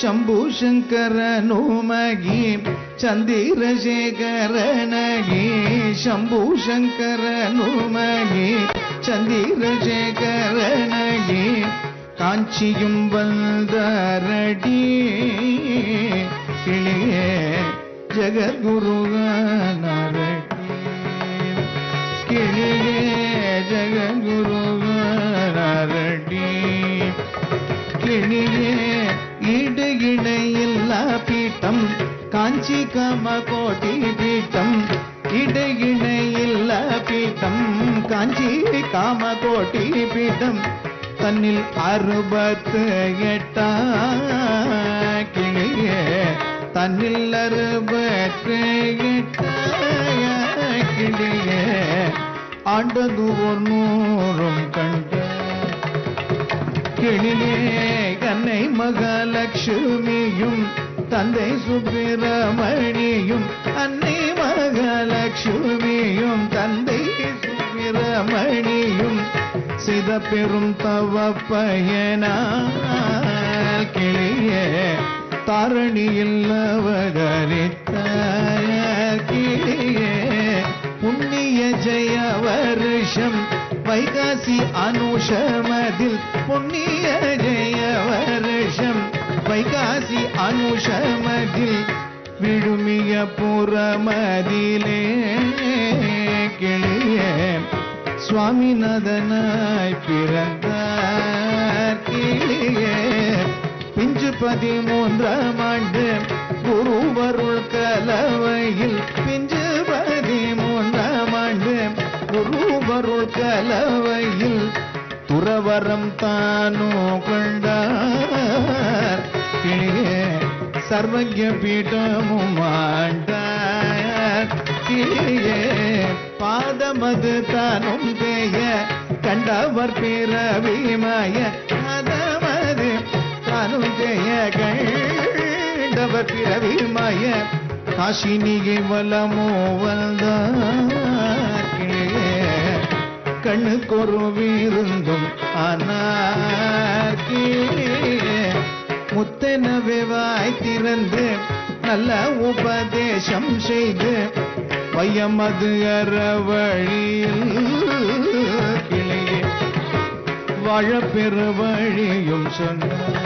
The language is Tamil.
शम्भु शङ्कर नोमगे चन्द्रशेखर नगे शम्भु शङ्कर नोमगे சந்திரசேகர நகே காஞ்சியும் வந்தரடி கிளிய ஜகத்குருவரடி கிளிய ஜகத்குருவரடி கிளிய காஞ்சி காமகோட்டி பீட்டம் இடு இணையில்லா பீட்டம் காஞ்சி காமகோட்டி பீட்டம் தன்னில் அறுபத்து எட்டா கிளியே தன்னில் அறுபத்து எட்டா கிளியே ஆண்டது ஒரு நூறும் கண்டு கிளியே கண்ணை மகாலட்சுமியும் தந்தை சுப்பிரமணியும் அன்னை மகாலட்சுமியும் தந்தை சுப்பிரமணியும் சித பெரும் தவ பயனால் கிளியே தாரணியில் அவதரித்த கிளியே. புண்ணிய ஜெய வருஷம் வைகாசி அனுஷமதில் அனுஷமதில் விழுமிய புறமதிலே கிளியே சுவாமிநாதனாய் பிறந்தார் கிளிய பிஞ்சு பதிமூன்றாம் ஆண்டு குருவருள் கலவையில் பிஞ்சு பதிமூன்றாம் ஆண்டு குருவருள் கலவையில் துறவரம் தானோ கொண்டார் சர்வஜ பீட்டமும் பாதமது தானும் தேய கண்டவர் பிறவிமய பாதமது தானும் தேய கண்டவர் பிறவிமய காசினியை வலமோ வந்தார் கிளியே கண்ணுக்கொரு விருந்தும் ஆனார் முத்தெனவே வாய் திறந்து நல்ல உபதேசம் செய்து வையமது அறவழியில் கிளையே வாழ பெரு வழியும் சொன்னார்